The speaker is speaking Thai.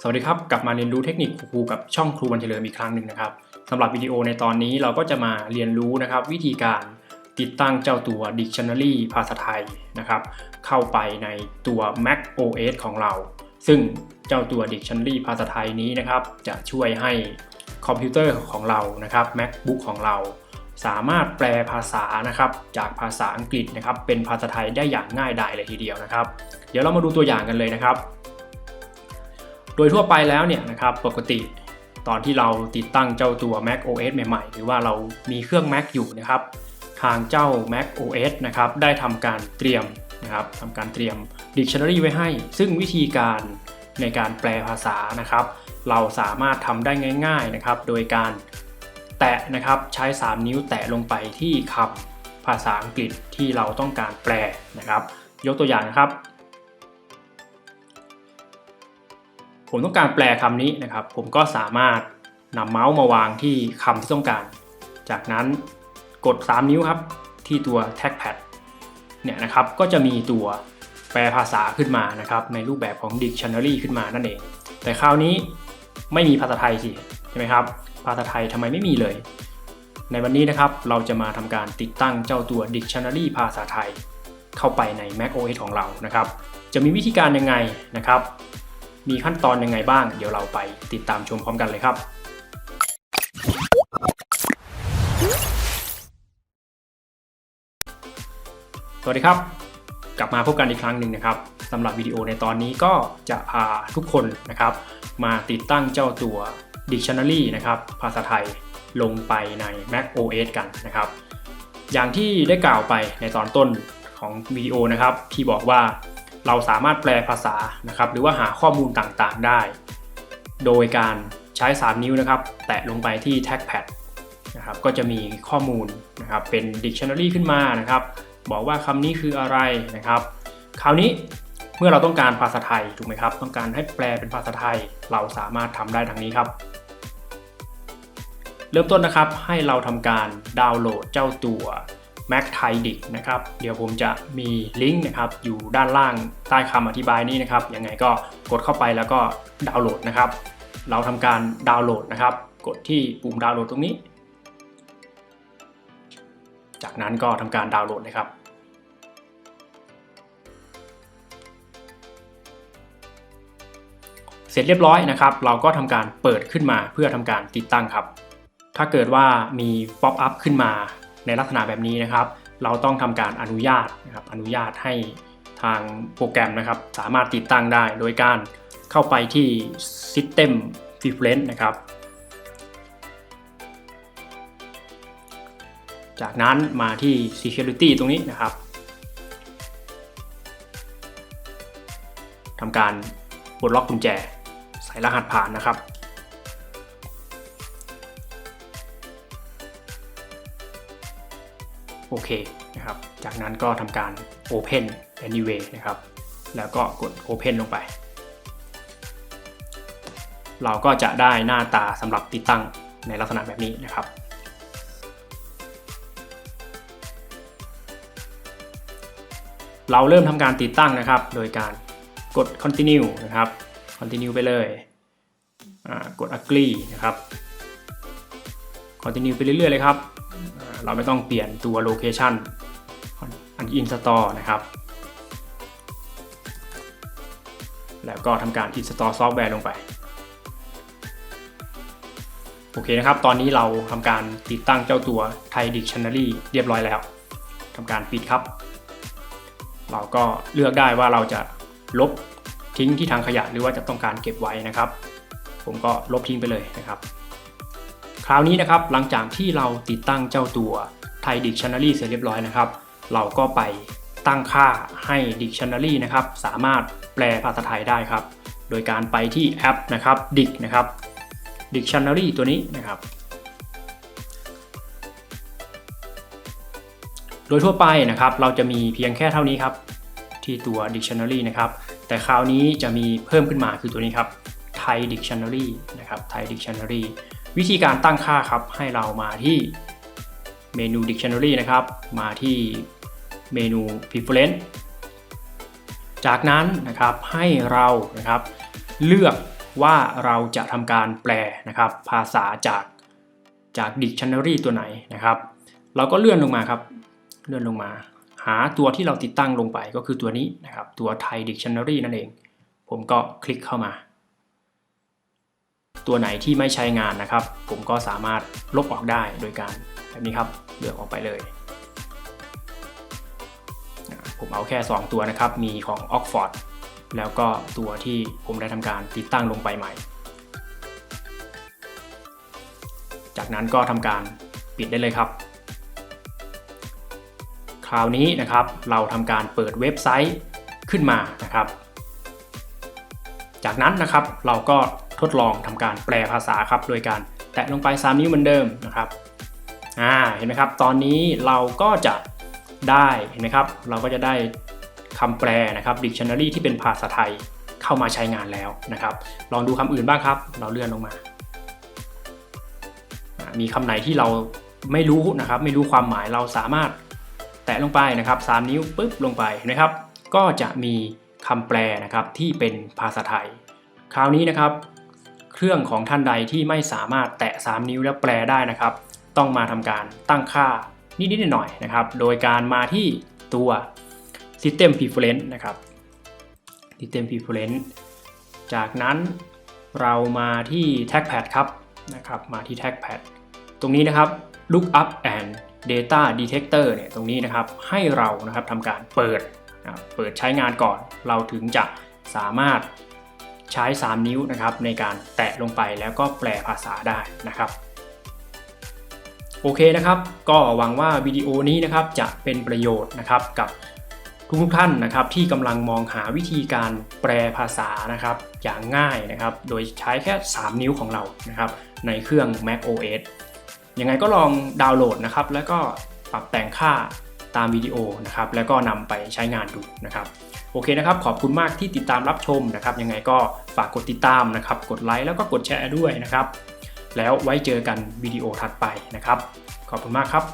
สวัสดีครับ กลับมาเรียนรู้เทคนิคครูกับช่องครูวันเฉลิมอีกครั้งหนึ่งนะครับสำหรับวิดีโอในตอนนี้เราก็จะมาเรียนรู้นะครับ วิธีการติดตั้งเจ้าตัว Dictionary ภาษาไทยนะครับ เข้าไปในตัว Mac OS ของเรา ซึ่งเจ้าตัว Dictionary ภาษาไทยนี้นะครับ จะช่วยให้คอมพิวเตอร์ของเรานะครับ MacBook ของเรา สามารถแปลภาษานะครับ จากภาษาอังกฤษนะครับ เป็นภาษาไทยได้อย่างง่ายดายเลยทีเดียวนะครับ เดี๋ยวเรามาดูตัวอย่างกันเลยนะครับ โดยทั่วไปแล้วเนี่ยนะครับปกติตอนที่เราติดตั้งเจ้าตัว Mac OS ใหม่ๆ หรือว่าเรามีเครื่อง Mac อยู่นะครับ ทางเจ้า Mac OS นะครับได้ทำการเตรียมนะครับทำการเตรียม Dictionary ไว้ให้ ซึ่งวิธีการในการแปลภาษานะครับ เราสามารถทำได้ง่าย ๆนะครับ โดยการแตะนะครับใช้ 3 นิ้วแตะลงไปที่คำภาษาอังกฤษที่เราต้องการแปลนะครับ ยกตัวอย่างนะครับ ผมต้องการแปลคำนี้นะครับ ผมก็สามารถนำเมาส์มาวางที่คำที่ต้องการ จากนั้นกด 3 นิ้วครับ ที่ตัว Trackpad เนี่ยนะครับก็จะมีตัวแปลภาษาขึ้นมานะครับ ในรูปแบบของ Dictionary ขึ้นมานั่นเอง แต่คราวนี้ไม่มีภาษาไทยสิใช่ไหมครับ ภาษาไทยทำไมไม่มีเลย ในวันนี้นะครับเราจะมาทำการติดตั้งเจ้าตัว Dictionary ภาษาไทย เข้าไปใน Mac OS ของเรานะครับ จะมีวิธีการยังไงนะครับ มีขั้นตอนยังไงบ้าง เดี๋ยวเราไปติดตามชมพร้อมกันเลยครับ สวัสดีครับ กลับมาพบกันอีกครั้งหนึ่งนะครับสำหรับวิดีโอในตอนนี้ก็จะพาทุกคนนะครับ มาติดตั้งเจ้าตัว Dictionary นะครับภาษาไทยลงไปใน Mac OS กันนะครับ อย่างที่ได้กล่าวไปในตอนต้นของวิดีโอนะครับ ที่บอกว่า เราสามารถแปลภาษานะครับหรือว่าหาข้อมูลต่างๆได้ โดยการใช้ 3 นิ้วนะครับ แตะลงไปที่ Trackpad นะครับก็จะมีข้อมูลนะครับเป็น Dictionary ขึ้นมานะครับ บอกว่าคำนี้คืออะไรนะครับ คราวนี้เมื่อเราต้องการภาษาไทยถูกไหมครับ ต้องการให้แปลเป็นภาษาไทยเราสามารถทำได้ดังนี้ครับเริ่มต้นนะครับให้เราทำการดาวน์โหลดเจ้าตัว Mac t i Dic นะครับ เดี๋ยวผมจะมีลิงก์นะครับอยู่ด้านล่างใต้คำอธิบายนี้นะครับ ยังไงก็กดเข้าไปแล้วก็ดาวน์โหลดนะครับ เราทำการดาวน์โหลดนะครับ กดที่ปุ่มดาวน์โหลดตรงนี้ จากนั้นก็ทำการดาวน์โหลดนะครับเสร็จเรียบร้อยนะครับ เราก็ทำการเปิดขึ้นมาเพื่อทำการติดตั้งครับ ถ้าเกิดว่ามีป๊อปอัพขึ้นมา ในลักษณะแบบนี้นะครับ เราต้องทำการอนุญาตนะครับอนุญาตให้ทางโปรแกรมนะครับ สามารถติดตั้งได้โดยการเข้าไปที่ System Preference นะครับ จากนั้นมาที่ Security ตรงนี้นะครับทำการปลดล็อกกุญแจ ใส่รหัสผ่านนะครับ โอเคนะครับ จากนั้นก็ทำการ Open Anyway นะครับ แล้วก็กด Open ลงไป เราก็จะได้หน้าตาสำหรับติดตั้งในลักษณะแบบนี้นะครับเราเริ่มทำการติดตั้งนะครับ โดยการกด continue นะครับ continue ไปเลย กด agree นะครับ continue ไปเรื่อยๆเลยครับ เราไม่ต้องเปลี่ยนตัว location อัน install นะครับ แล้วก็ทำการ install software ลงไป โอเคนะครับ ตอนนี้เราทำการติดตั้งเจ้าตัว Thai Dictionary เรียบร้อยแล้วทำการปิดครับ เราก็เลือกได้ว่าเราจะลบทิ้งที่ทางขยะหรือว่าจะต้องการเก็บไว้นะครับ ผมก็ลบทิ้งไปเลยนะครับ คราวนี้นะครับหลังจากที่เราติดตั้งเจ้าตัว Thai Dictionary เสร็จเรียบร้อยนะครับ เราก็ไปตั้งค่าให้ Dictionary นะครับสามารถแปลภาษาไทยได้ครับ โดยการไปที่แอปนะครับ Dic นะครับ Dictionary ตัวนี้นะครับ โดยทั่วไปนะครับเราจะมีเพียงแค่เท่านี้ครับ ที่ตัว Dictionary นะครับ แต่คราวนี้จะมีเพิ่มขึ้นมาคือตัวนี้ครับ Thai Dictionary นะครับ Thai Dictionary วิธีการตั้งค่าครับให้เรามาที่เมนู Dictionary นะครับ มาที่เมนู Preference จากนั้นนะครับให้เรานะครับเลือกว่าเราจะทำการแปลนะครับ ภาษาจากจาก dictionary ตัวไหนนะครับ เราก็เลื่อนลงมาครับ เลื่อนลงมา หาตัวที่เราติดตั้งลงไปก็คือตัวนี้นะครับ ตัวไทย dictionary นั่นเอง ผมก็คลิกเข้ามา ตัวไหนที่ไม่ใช้งานนะครับ ผมก็สามารถลบออกได้โดยการแบบนี้ครับเลือกออกไปเลย ผมเอาแค่ 2 ตัวนะครับ มีของ Oxford แล้วก็ตัวที่ผมได้ทำการติดตั้งลงไปใหม่ จากนั้นก็ทำการปิดได้เลยครับ คราวนี้นะครับเราทำการเปิดเว็บไซต์ขึ้นมานะครับ จากนั้นนะครับเราก็ ทดลองทำการแปลภาษาครับ โดยการแตะลงไป 3 นิ้วเหมือนเดิมนะครับอ่าเห็นไหมครับ ตอนนี้เราก็จะได้เห็นไหมครับ เราก็จะได้คำแปลนะครับ dictionary ที่เป็นภาษาไทยเข้ามาใช้งานแล้วนะครับ ลองดูคำอื่นบ้างครับ เราเลื่อนลงมา มีคำไหนที่เราไม่รู้นะครับ ไม่รู้ความหมายเราสามารถแตะลงไปนะครับ 3 นิ้วปึ๊บลงไปเห็นะครับ ก็จะมีคำแปลนะครับที่เป็นภาษาไทย คราวนี้นะครับ เครื่องของท่านใดที่ไม่สามารถแตะ 3 นิ้วแล้วแปลได้นะครับ ต้องมาทำการตั้งค่านิดๆหน่อยๆนะครับ โดยการมาที่ตัว System Preference นะครับ System Preference จากนั้นเรามาที่ Trackpad ครับนะครับ มาที่ Trackpad ตรงนี้นะครับ Look up and Data Detector เนี่ยตรงนี้นะครับให้เรานะครับทำการเปิดเปิดใช้งานก่อน เราถึงจะสามารถ ใช้ 3 นิ้วนะครับในการแตะลงไปแล้วก็แปลภาษาได้นะครับ โอเคนะครับ ก็หวังว่าวิดีโอนี้นะครับจะเป็นประโยชน์นะครับกับทุกๆท่านนะครับที่กำลังมองหาวิธีการแปลภาษานะครับอย่างง่ายนะครับ โดยใช้แค่ 3 นิ้วของเรานะครับในเครื่อง Mac OS ยังไงก็ลองดาวน์โหลดนะครับแล้วก็ปรับแต่งค่าตามวิดีโอนะครับแล้วก็นำไปใช้งานดูนะครับ โอเคนะครับ ขอบคุณมากที่ติดตามรับชมนะครับ ยังไงก็ฝากกดติดตามนะครับ กดไลค์แล้วก็กดแชร์ด้วยนะครับ แล้วไว้เจอกันวิดีโอถัดไปนะครับ ขอบคุณมากครับ